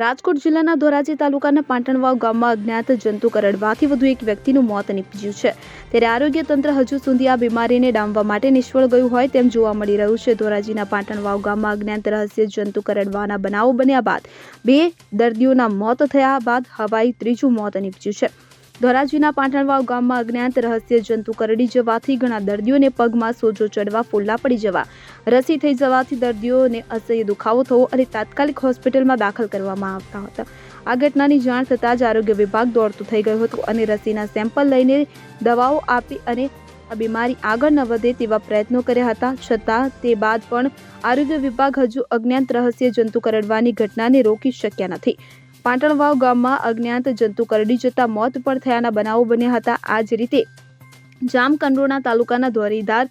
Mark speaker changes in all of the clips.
Speaker 1: રાજકોટ જિલ્લાના ધોરાજી તાલુકાના પાટણવાવ ગામમાં અજ્ઞાત જંતુ કરડવાથી વધુ એક વ્યક્તિનું મોત નીપજ્યું છે. ત્યારે આરોગ્ય તંત્ર હજુ સુધી આ બીમારીને ડામવા માટે નિષ્ફળ ગયું હોય તેમ જોવા મળી રહ્યું છે. ધોરાજીના પાટણવાવ ગામમાં અજ્ઞાત રહસ્ય જંતુ કરડવાના બનાવો બન્યા બાદ બે દર્દીઓના મોત થયા બાદ હવાઈ ત્રીજું મોત નીપજ્યું છે. ધોરાજીના પાટણવાવ ગામમાં અજ્ઞાત રહસ્ય જંતુ કરડી જવાથી ઘણા દર્દીઓને પગમાં સોજો ચડવા ફોલ્લા પડી જવા રસી થઈ જવાથી દર્દીઓને અસહ્ય દુખાવો થવો અને તાત્કાલિક હોસ્પિટલમાં દાખલ કરવામાં આવતા હતા. આ ઘટનાની જાણ થતાં જ આરોગ્ય વિભાગ દોડતું થઈ ગયું હતું અને રસીના સેમ્પલ લઈને દવાઓ આપી અને આ બીમારી આગળ ન વધે તેવા પ્રયત્નો કર્યા હતા. છતાં તે બાદ પણ આરોગ્ય વિભાગ હજુ અજ્ઞાત રહસ્ય જંતુ કરડવાની ઘટનાને રોકી શક્યા નથી. પાટણવાવ ગામમાં અજ્ઞાત જંતુ કરડી જતા મોત પણ થયાના બનાવો બન્યા હતા. આ જ રીતે જામકંડોરણા તાલુકાના ધોરીધાર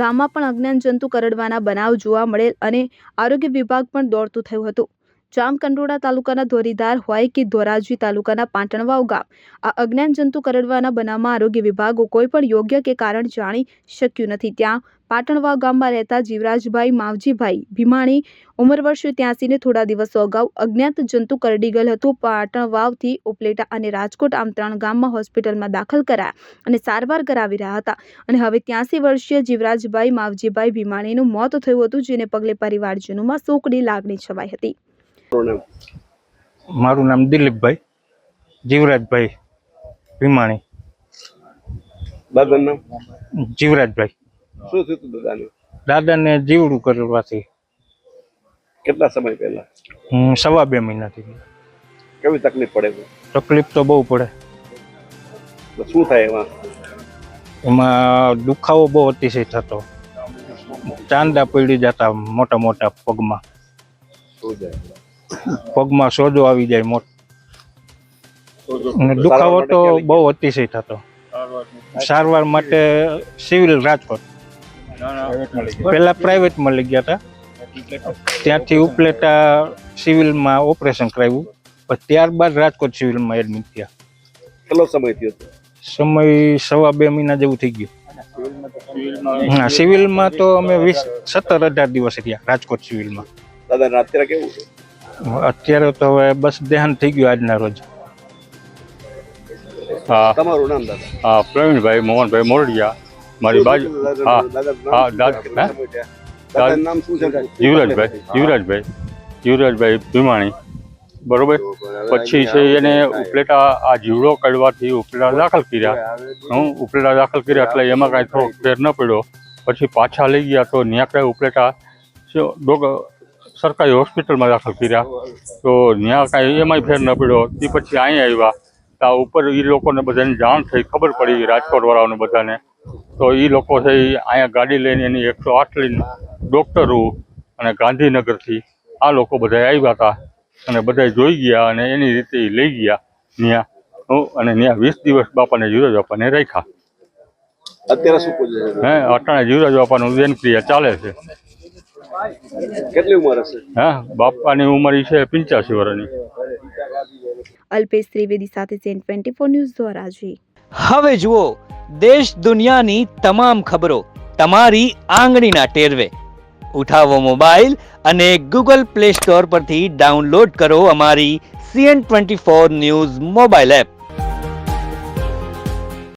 Speaker 1: ગામમાં પણ અજ્ઞાત જંતુ કરડવાના બનાવ જોવા મળેલ અને આરોગ્ય વિભાગ પણ દોડતું થયું હતું. જામકંડોરણા તાલુકાના ધોરીધાર હોય કે ધોરાજી તાલુકાના પાટણવાવ ગામ. આ અજ્ઞાત જંતુ કરડવાના બનાવમાં આરોગ્ય વિભાગો કોઈ પણ યોગ્ય કે કારણ જાણી શક્યું નથી. ત્યાં પાટણવાવ ગામમાં રહેતા જીવરાજભાઈ માવજીભાઈ ભીમાણી ઉંમર વર્ષ ત્યાંસીને થોડા દિવસો અગાઉ અજ્ઞાત જંતુ કરડી ગયેલ હતું. પાટણવાવથી ઉપલેટા અને રાજકોટ આમ ત્રણ ગામમાં હોસ્પિટલમાં દાખલ કરાયા અને સારવાર કરાવી રહ્યા હતા. અને હવે ત્યાંસી વર્ષીય જીવરાજભાઈ માવજીભાઈ ભીમાણીનું મોત થયું હતું, જેને પગલે પરિવારજનોમાં શોકની લાગણી છવાઈ હતી.
Speaker 2: મારું નામ? દિલીપભાઈ જીવરાજભાઈ ભીમાણી.
Speaker 3: દાદાનું નામ?
Speaker 2: જીવરાજભાઈ.
Speaker 3: શું થયું હતું દાદાને?
Speaker 2: દાદાને જીવડું કરવાથી
Speaker 3: કેટલા સમય પહેલા?
Speaker 2: હું સવા બે મહિનાથી
Speaker 3: કેવી તકલીફ પડે
Speaker 2: તકલીફ તો બહુ પડે.
Speaker 3: શું થાય એમાં?
Speaker 2: એમાં દુખાવો બહુ અતિશય થતો. ચાંદા પડી જતા મોટા મોટા પગમાં.
Speaker 3: શું જાય
Speaker 2: પગમાં સોજો આવી જાય મોટ. દુખાવો તો બહુ અતિશય થતો. સારવાર માટે સિવિલ રાજકોટ. પેલા પ્રાઇવેટમાં લઈ ગયા હતા. ત્યાંથી ઉપલેટા સિવિલમાં ઓપરેશન કરાવ્યું. પણ ત્યારબાદ રાજકોટ સિવિલમાં એડમિટ થયા.
Speaker 3: કેટલો સમય થયો
Speaker 2: સમય સવા બે મહિના જેવું થઈ ગયું. હા સિવિલમાં તો અમે વીસ સત્તર અઢાર દિવસ રહ્યા રાજકોટ સિવિલમાં.
Speaker 3: દાદા અત્યારે કેવું? છે
Speaker 2: અત્યારે તો હવે બસ દેહાંત થઈ ગયું આજના રોજ.
Speaker 4: હા.
Speaker 3: તમારું નામ દાદા?
Speaker 4: હા પ્રવીણભાઈ મોહનભાઈ મોરડિયા. મારી બાજુ હા હા દાદા
Speaker 3: નામ શું છે?
Speaker 4: યુવરાજભાઈ યુવરાજભાઈ યુવરાજભાઈ ભીમાણી. બરોબર? પછી છે એને ઉપલેટા આ જીવડો કાઢવાથી ઉપલેટા દાખલ કર્યા. હું ઉપલેટા દાખલ કર્યા એટલે એમાં કાંઈ થોડો ફેર ન પડ્યો. પછી પાછા લઈ ગયા તો ત્યાં કાંઈ ઉપલેટા ડોક- સરકારી હોસ્પિટલમાં દાખલ કર્યા. તો ત્યાં કાંઈ એમાંય ફેર ન પડ્યો. તે પછી અહીંયા આવ્યા. તો ઉપર એ લોકોને બધાને જાણ થઈ. ખબર પડી રાજકોટવાળાઓને બધાને. તો એ લોકો છે ઈ અહીંયા ગાડી લઈને એની એકસો આઠ લઈને ડૉક્ટરો અને ગાંધીનગરથી આ લોકો બધા આવ્યા હતા અને બધા જોઈ ગયા અને એની રીતે લઈ ગયા ત્યાં હું અને ત્યાં વીસ દિવસ બાપાને જીવરાજ બાપાને રાખ્યા.
Speaker 3: અત્યારે શું
Speaker 4: હે અટાણે જીવરાજ બાપાનું ઉદયન ક્રિયા ચાલે છે.
Speaker 3: કેટલી ઉંમર હશે?
Speaker 4: હા બાપાની ઉંમર છે પંચ્યાસી વર્ષની.
Speaker 1: અલ્પેશ ત્રિવેદી સાથે CN twenty four news Dhoraji
Speaker 5: હવે જુઓ દેશ દુનિયાની તમામ ખબરો તમારી આંગળીના ટેરવે. ઉઠાવો મોબાઈલ અને ગૂગલ પ્લે સ્ટોર પરથી ડાઉનલોડ કરો અમારી CN twenty four news mobile app.